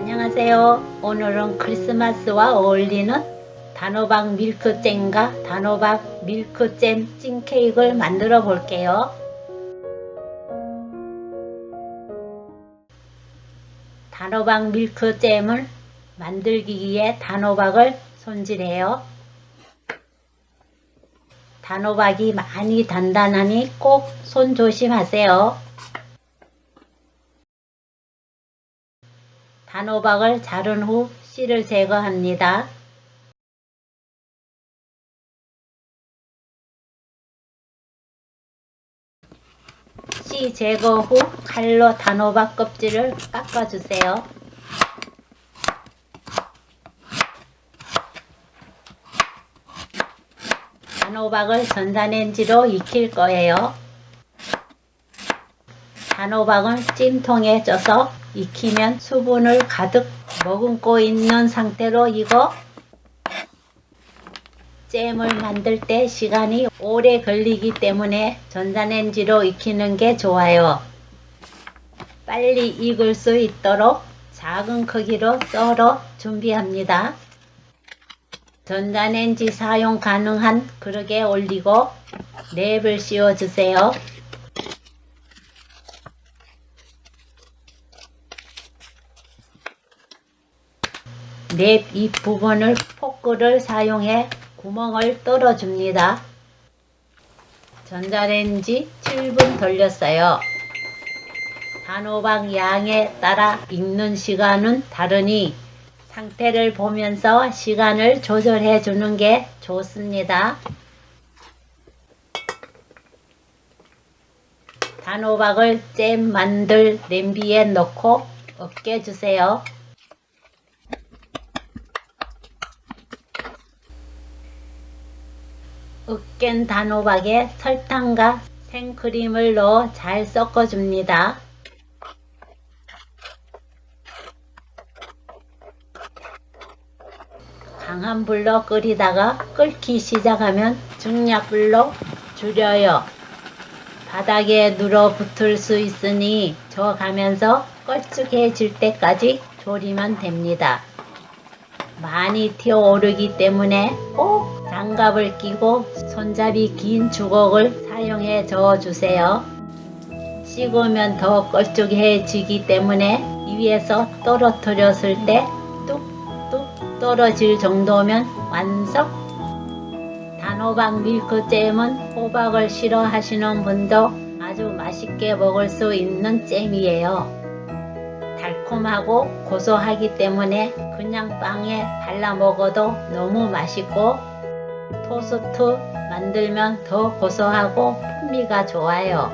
안녕하세요. 오늘은 크리스마스와 어울리는 단호박 밀크잼과 단호박 밀크잼 찐케이크를 만들어 볼게요. 단호박 밀크잼을 만들기 위해 단호박을 손질해요. 단호박이 많이 단단하니 꼭 손 조심하세요. 단호박을 자른 후 씨를 제거합니다. 씨 제거 후 칼로 단호박 껍질을 깎아주세요. 단호박을 전자레인지로 익힐 거예요. 단호박은 찜통에 쪄서 익히면 수분을 가득 머금고 있는 상태로 익어 잼을 만들 때 시간이 오래 걸리기 때문에 전자레인지로 익히는 게 좋아요. 빨리 익을 수 있도록 작은 크기로 썰어 준비합니다. 전자레인지 사용 가능한 그릇에 올리고 랩을 씌워주세요. 랩 윗부분을 포크를 사용해 구멍을 뚫어줍니다. 전자레인지 7분 돌렸어요. 단호박 양에 따라 익는 시간은 다르니 상태를 보면서 시간을 조절해 주는 게 좋습니다. 단호박을 잼 만들 냄비에 넣고 으깨 주세요. 으깬 단호박에 설탕과 생크림을 넣어 잘 섞어줍니다. 강한 불로 끓이다가 끓기 시작하면 중약불로 줄여요. 바닥에 눌어붙을 수 있으니 저어가면서 껄쭉해질 때까지 졸이면 됩니다. 많이 튀어오르기 때문에 꼭 장갑을 끼고 손잡이 긴 주걱을 사용해 저어 주세요. 식으면 더 껄쭉해지기 때문에 위에서 떨어뜨렸을 때 뚝뚝 떨어질 정도면 완성! 단호박 밀크잼은 호박을 싫어하시는 분도 아주 맛있게 먹을 수 있는 잼이에요. 달콤하고 고소하기 때문에 그냥 빵에 발라 먹어도 너무 맛있고 토스트 만들면 더 고소하고 풍미가 좋아요.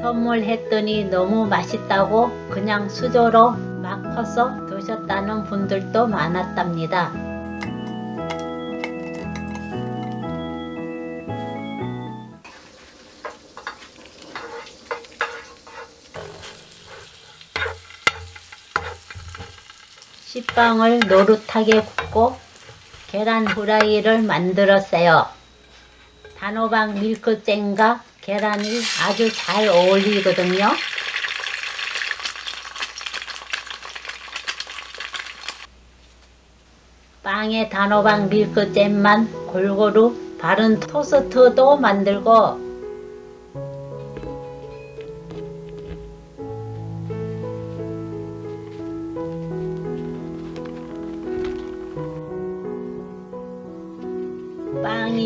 선물했더니 너무 맛있다고 그냥 수저로 막 퍼서 드셨다는 분들도 많았답니다. 식빵을 노릇하게 굽고 계란 후라이를 만들었어요. 단호박 밀크잼과 계란이 아주 잘 어울리거든요. 빵에 단호박 밀크잼만 골고루 바른 토스트도 만들고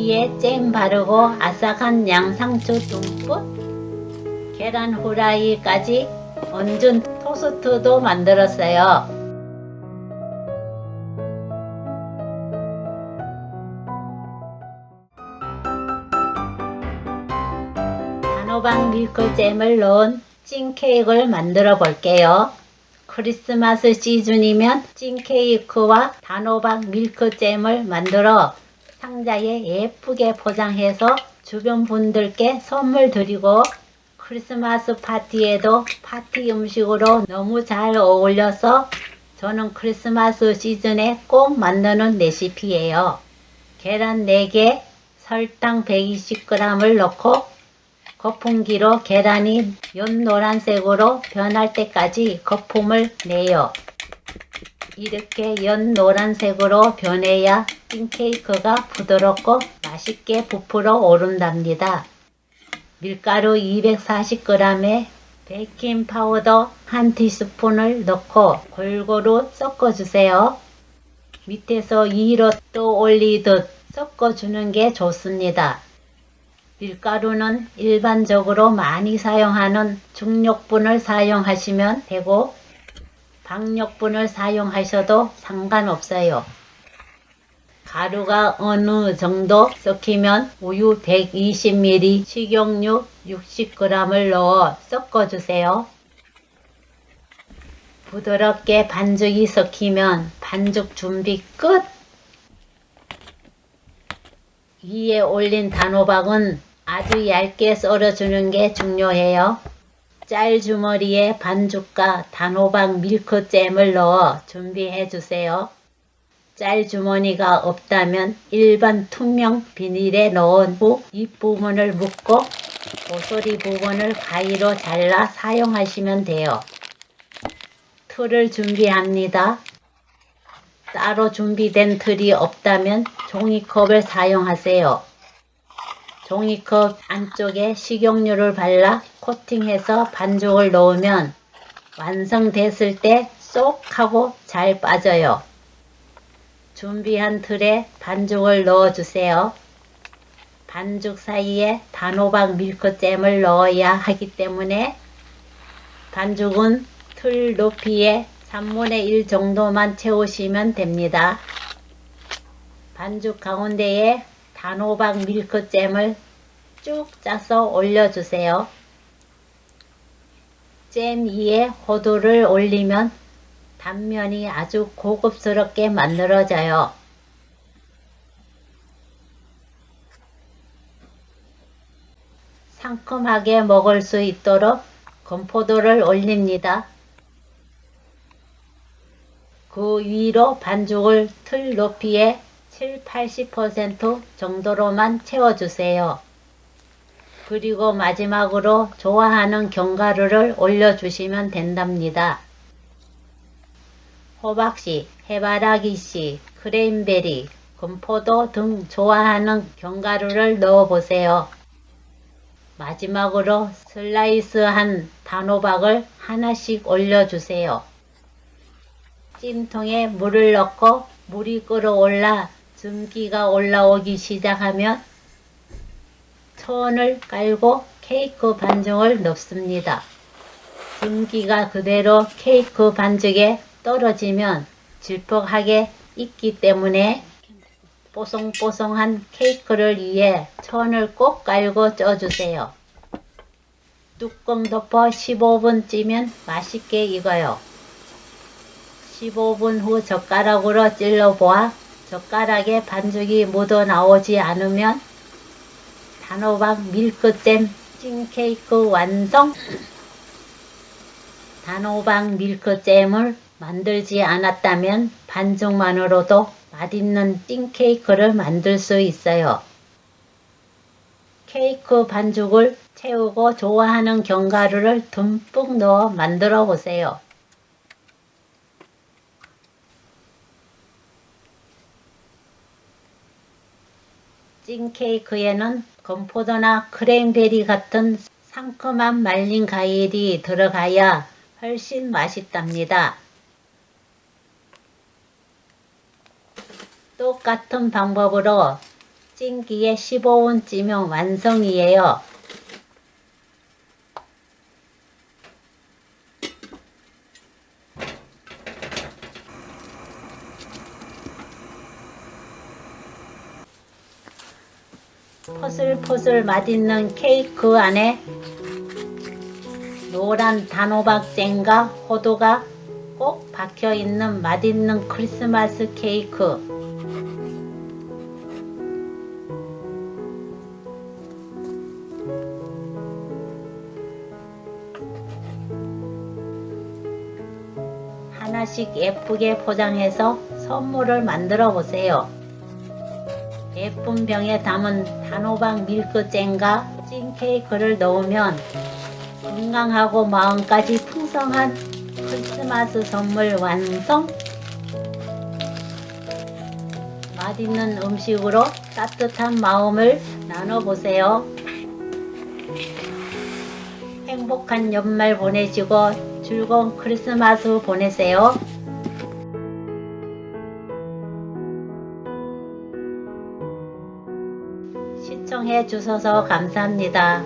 위에 잼 바르고 아삭한 양상추 듬뿍 계란 후라이까지 얹은 토스트도 만들었어요. 단호박 밀크잼을 넣은 찐 케이크를 만들어 볼게요. 크리스마스 시즌이면 찐 케이크와 단호박 밀크잼을 만들어 상자에 예쁘게 포장해서 주변 분들께 선물 드리고 크리스마스 파티에도 파티 음식으로 너무 잘 어울려서 저는 크리스마스 시즌에 꼭 만드는 레시피예요. 계란 4개, 설탕 120g을 넣고 거품기로 계란이 연노란색으로 변할 때까지 거품을 내요. 이렇게 연 노란색으로 변해야 찐케이크가 부드럽고 맛있게 부풀어 오른답니다. 밀가루 240g에 베이킹 파우더 한 티스푼을 넣고 골고루 섞어주세요. 밑에서 위로 또 올리듯 섞어주는 게 좋습니다. 밀가루는 일반적으로 많이 사용하는 중력분을 사용하시면 되고 박력분을 사용하셔도 상관없어요. 가루가 어느 정도 섞이면 우유 120ml, 식용유 60g을 넣어 섞어주세요. 부드럽게 반죽이 섞이면 반죽 준비 끝! 위에 올린 단호박은 아주 얇게 썰어주는 게 중요해요. 짤 주머니에 반죽과 단호박 밀크잼을 넣어 준비해 주세요. 짤 주머니가 없다면 일반 투명 비닐에 넣은 후 윗부분을 묶고 고소리 부분을 가위로 잘라 사용하시면 돼요. 틀을 준비합니다. 따로 준비된 틀이 없다면 종이컵을 사용하세요. 종이컵 안쪽에 식용유를 발라 코팅해서 반죽을 넣으면 완성됐을 때 쏙 하고 잘 빠져요. 준비한 틀에 반죽을 넣어주세요. 반죽 사이에 단호박 밀크잼을 넣어야 하기 때문에 반죽은 틀 높이에 3분의 1 정도만 채우시면 됩니다. 반죽 가운데에 단호박 밀크잼을 쭉 짜서 올려주세요. 잼 위에 호두를 올리면 단면이 아주 고급스럽게 만들어져요. 상큼하게 먹을 수 있도록 건포도를 올립니다. 그 위로 반죽을 틀 높이에 7, 80% 정도로만 채워주세요. 그리고 마지막으로 좋아하는 견과류를 올려주시면 된답니다. 호박씨, 해바라기씨, 크레인베리, 건포도 등 좋아하는 견과류를 넣어보세요. 마지막으로 슬라이스한 단호박을 하나씩 올려주세요. 찜통에 물을 넣고 물이 끓어올라 즙기가 올라오기 시작하면 천을 깔고 케이크 반죽을 넣습니다. 즙기가 그대로 케이크 반죽에 떨어지면 질퍽하게 익기 때문에 뽀송뽀송한 케이크를 위해 천을 꼭 깔고 쪄주세요. 뚜껑 덮어 15분 찌면 맛있게 익어요. 15분 후 젓가락으로 찔러보아 젓가락에 반죽이 묻어 나오지 않으면 단호박 밀크잼 찐케이크 완성! 단호박 밀크잼을 만들지 않았다면 반죽만으로도 맛있는 찐케이크를 만들 수 있어요. 케이크 반죽을 채우고 좋아하는 견과류를 듬뿍 넣어 만들어 보세요. 찐 케이크에는 건포도나 크랜베리 같은 상큼한 말린 과일이 들어가야 훨씬 맛있답니다. 똑같은 방법으로 찐기에 15분 찌면 완성이에요. 포슬포슬 맛있는 케이크 안에 노란 단호박잼과 호두가 꼭 박혀 있는 맛있는 크리스마스 케이크. 하나씩 예쁘게 포장해서 선물을 만들어 보세요. 예쁜 병에 담은 단호박 밀크잼과 찐케이크를 넣으면 건강하고 마음까지 풍성한 크리스마스 선물 완성! 맛있는 음식으로 따뜻한 마음을 나눠보세요. 행복한 연말 보내시고 즐거운 크리스마스 보내세요. 해 주셔서 감사합니다.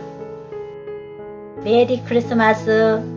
메리 크리스마스